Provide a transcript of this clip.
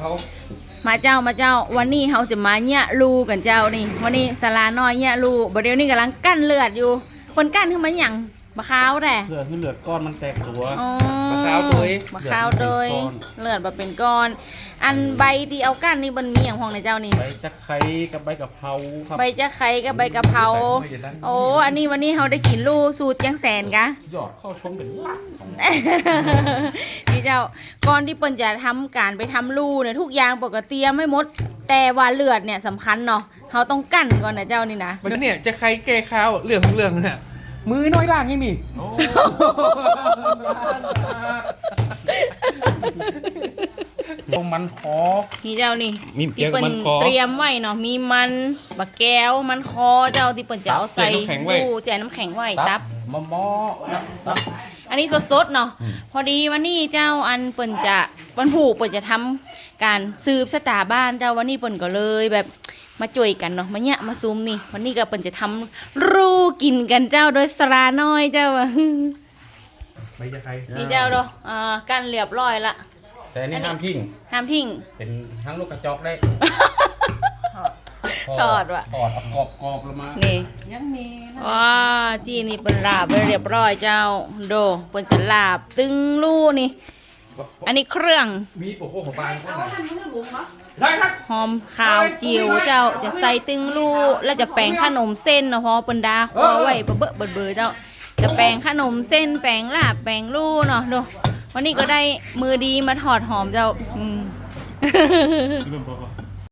เขามาเจ้ามาเจ้าวันนี้เขาจะมาเนี่ยรูกันเจ้านี่ วันนี้สลาน้อยเนี่ยรูบดเดี๋ยวนี้กำลังกั้นเลือดอยู่ คนกั้นคือมันหยังบะขาวแต่เลือดคือเลือดก้อนมันแตกตัวอ๋อมะขาวโดยมะขาวโดยเลือดมันเป็นก้อนเลือดมาเป็นก้อน อันใบที่เอากั้นนี่มันมีอย่างห้องในเจ้านี่ใบจะไคร้กับใบกะเพราครับใบจะไข่กับใบกะเพราโอ้อันนี้วันนี้เขาได้กินลูสูตรยังแสนกะหยอดเข้าชงเป็นลักของนี่ เจ้าก่อนที่เปิ้นจะทำการไปทำรูเนี่ยทุกอย่างปกติไม่หมด แต่ว่าเลือดเนี่ยสำคัญเนาะเขาต้องกั้นก่อนนะเจ้านี่นะมันเนี่ยจะใครแก้ข้าวเรื่องของเรื่องเนี่ยมือน้อยล่างยังมีโอ้ตรงมันคอนี่เจ้านี่มีที่เกี๊ยวเปิ้นมันคอเตรียมไว้เนาะมีมันบะแก้วมันคอเจ้าที่เปิ้นจะเอาใส่แจกน้ำแข็งไว้รูแจกน้ำแข็งไว้ตับมะมอตับ อันนี้สดๆเนาะพอดีวันนี้เจ้าอันเปิ่นจะวันผูกเปิ่นจะทำการสืบสตาบ้านเจ้าวันนี้เปิ่นก็เลยแบบมาจ่วยกันเนาะมาเนี่ยมาซูมนี่ วันนี้ก็เปิ่นจะทำรูกินกันเจ้าโดยสราน้อยเจ้าอะใบจะไคร้นี่เจ้าเนาะอ่ากันเรียบร้อยละแต่อันนี่ห้ามทิ้งห้ามทิ้งเป็นทั้งลูกกระจอกได้ ทอดว่ะทอดเอากรอบกรอบๆลงมานี่ว้าจีนี่เปิ่นลาบไว้เรียบร้อยเจ้าโดเปิ่นจะลาบตึงลูนี่ อันนี้เครื่องมีโอ้โหของบางคนนะได้ครับ หอมขาวจิ๋วเจ้าจะใส่ตึงลูกแล้วจะแปลงขนมเส้นเนาะเพอเปินดาคอไว้เบอะเบอะเบอๆเจ้าจะแปลงขนมเส้นแปลงลาบแปลงลูกเนาะดูวันนี้ก็ได้มือดีมาถอดหอมเจ้าอืม